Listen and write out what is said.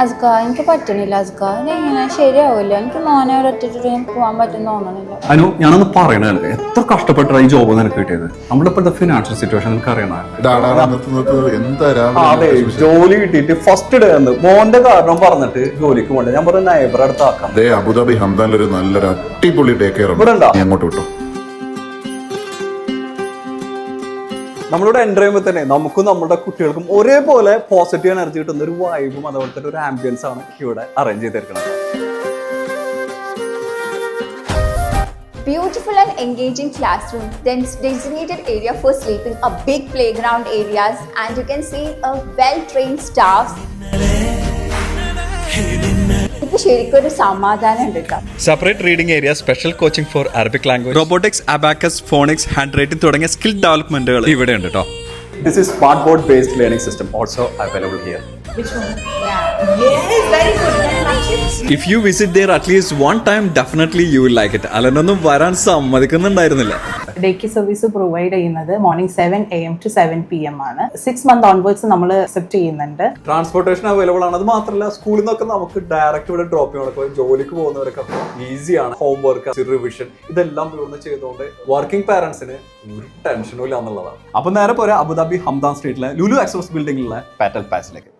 അസ്ക എനിക്ക് പറ്റണില്ല അസ്ക ഇങ്ങനെ ശരിയാവില്ല എനിക്ക് മോനെ എനിക്ക് പോകാൻ പറ്റുന്ന തോന്നണില്ല. അനു ഞാനൊന്ന് പറയണ നിനക്ക് എത്ര കഷ്ടപ്പെട്ടാണ് ഈ ജോബ് നിനക്ക് കിട്ടിയത്? നമ്മുടെ ഇപ്പോഴത്തെ ഫിനാൻഷ്യൽ സിറ്റുവേഷൻ നിനക്ക് അറിയണ? ജോലി കിട്ടിയിട്ട് ഫസ്റ്റ് ഡേ എന്ന് മോന്റെ കാരണം പറഞ്ഞിട്ട് ജോലിക്ക് പോകണ്ട. ഞാൻ പറഞ്ഞ നൈബർ അടുത്താക്കാം അബുദാബി ഹംദാനിൽ ഒരു നല്ലൊരു അടിപൊളി ഡേ കെയർ ഇവിടെ അങ്ങോട്ട് വിട്ടോ. നമ്മളിവിടെ എന്റർ ചെയ്യുമ്പോൾ തന്നെ നമുക്കും നമ്മുടെ കുട്ടികൾക്കും ഒരേപോലെ പോസിറ്റീവ് എനർജി കിട്ടുന്ന ഒരു വൈബും അതുപോലെ തന്നെ ഒരു ആംബിയൻസ് ആണ് ഇവിടെ അറേഞ്ച് ചെയ്തിരിക്കുന്നത്. Beautiful and engaging classroom then designated area for sleeping a big playground areas and you can see a well trained staff ശരിക്കും ഒരു സമാധാനം ഉണ്ട് കേട്ടോ separate reading area special coaching for Arabic language robotics abacus phonics handwriting തുടങ്ങിയ skill ഡെവലപ്മെന്റുകൾ ഇവിടെ ഉണ്ട് കേട്ടോ this is smart board based learning system also available here if you visit there at least one time definitely you will like it അല്ലെന്നൊന്നും വരാൻ സമ്മതിക്കുന്നുണ്ടായിരുന്നില്ല. ഡേക്ക് service provide ചെയ്യുന്നത് morning seven A M to seven P M ആണ്. Six month onwards നമ്മൾ accept ചെയ്യുന്നുണ്ട്. Transportation available ആണ്. അത് മാത്രമല്ല സ്കൂളിൽ നിന്നൊക്കെ നമുക്ക് ഡയറക്റ്റ് ഇവിടെ ഡ്രോപ്പ് ചെയ്യണം. ജോലിക്ക് പോകുന്നവരൊക്കെ ഈസിയാണ് ഹോം വർക്ക് റിവിഷൻ ഇതെല്ലാം ഇവിടുന്ന് ചെയ്തുകൊണ്ട് വർക്കിംഗ് പാരന്റ്സിന് ഒരു ടെൻഷനും ഇല്ല എന്നുള്ളതാണ്. അപ്പൊ നേരെ പോരാ അബുദാബി ഹംദാൻ സ്ട്രീറ്റിലെ ലുലു എക്സ്പ്രസ് ബിൽഡിംഗിലെ പാറ്റൽ പാസിലേക്ക്